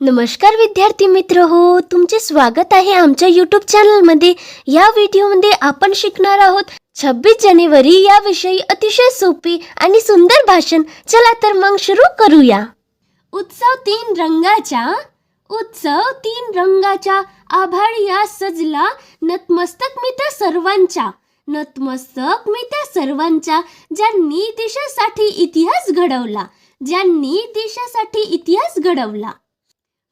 नमस्कार विद्यार्थी मित्र हो तुमचे स्वागत आहे आमच्या यूट्यूब चॅनलमध्ये या व्हिडिओमध्ये आपण शिकणार आहोत छब्बीस जानेवारी याविषयी अतिशय सोपी आणि सुंदर भाषण. चला तर मग सुरू करूया. उत्सव तीन रंगाच्या उत्सव तीन रंगाच्या या सजला नतमस्तक मी त्या सर्वांच्या नतमस्तक मी त्या सर्वांच्या ज्यांनी देशासाठी इतिहास घडवला ज्यांनी देशासाठी इतिहास घडवला.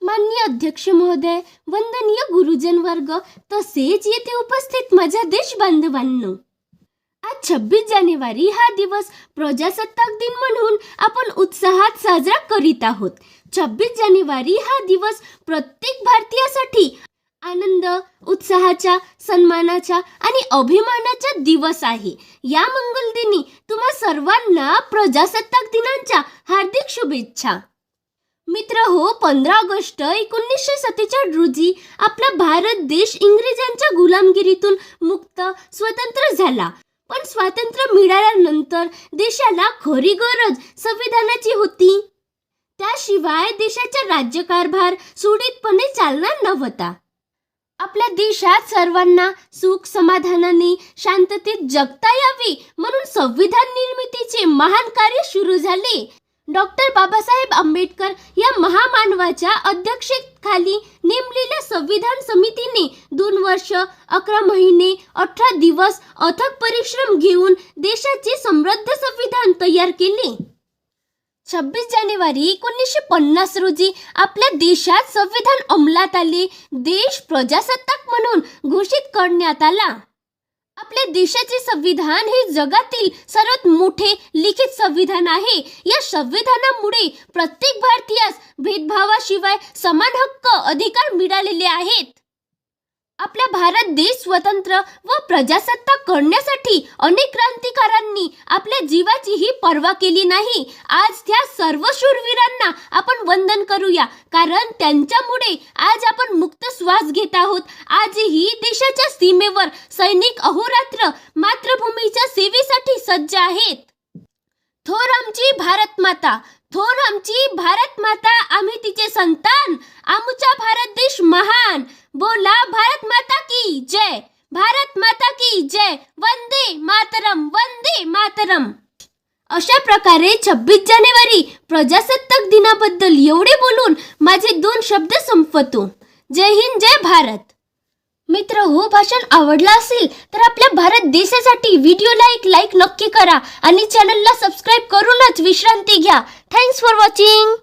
माननीय अध्यक्ष महोदय वंदनीय गुरुजन वर्ग तसेच येथे उपस्थित माझ्या देश बांधवांनो आज छब्बीस जानेवारी हा दिवस प्रजासत्ताक दिन म्हणून आपण उत्साहात साजरा करीत आहोत. छब्बीस जानेवारी हा दिवस प्रत्येक भारतीयासाठी आनंद उत्साहाच्या सन्मानाच्या आणि अभिमानाचा दिवस आहे. या मंगलदिनी तुम्हा सर्वांना प्रजासत्ताक दिनांच्या हार्दिक शुभेच्छा. मित्र हो पंधरा ऑगस्ट एकोणीसशे सत्तेचाळीस रोजी आपला भारत देश इंग्रजांच्या गुलामगिरीतून मुक्त स्वतंत्र झाला. पण स्वातंत्र्य मिळाल्यानंतर देशाला खरी गरज संविधानाची होती. त्याशिवाय देशाचा राज्यकारभार सुरळीतपणे चालणार नव्हता. आपल्या देशात सर्वांना सुख समाधानाने शांततेत जगता यावे म्हणून संविधान निर्मितीचे महान कार्य सुरू झाले. डॉक्टर बाबासाहेब आंबेडकर या महामानवाच्या अध्यक्षतेखाली नेमलेल्या संविधान समितीने दोन वर्ष अकरा महिने अठरा दिवस अथक परिश्रम घेऊन देशाचे समृद्ध संविधान तयार केले. छब्बीस जानेवारी एकोणीसशे पन्नास रोजी आपल्या देशात संविधान अंमलात आले देश प्रजासत्ताक म्हणून घोषित करण्यात आला. आपल्या देशाचे संविधान हे जगातील सर्वात मोठे लिखित संविधान आहे. या संविधानामुळे प्रत्येक भारतीयास भेदभावाशिवाय समान हक्क अधिकार मिळालेले आहेत. आपला भारत देश स्वतंत्र व प्रजासत्ताक करण्यासाठी अनेक क्रांतिकारांनी आपल्या जीवाचीही पर्वा केली नाही. आज त्या सर्व शूरवीरांना आपण वंदन करूया कारण त्यांच्यामुळे आज आपण मुक्त श्वास घेत आहोत. आजही देशाच्या सीमेवर सैनिक अहोरात्र मातृभूमीच्या सेवेसाठी सज्ज आहेत. थोर आमची भारत माता थोर आमची भारत माता आम्ही तिचे संतान आमचा भारत देश महान बोला भारत माता की जय। भारत माता की जय। वंदे मातरम वंदे मातरम। अशा प्रकारे छब्बीस जानेवारी प्रजासत्ताक दिनाबद्दल एवढे बोलून माझे दोन शब्द संपवतो. जय हिंद जय भारत. मित्र हो भाषण आवडला असेल तर आपल्या भारत देशासाठी व्हिडिओला एक लाईक नक्की करा आणि चॅनलला सबस्क्राईब करूनच विश्रांती घ्या. Thanks for watching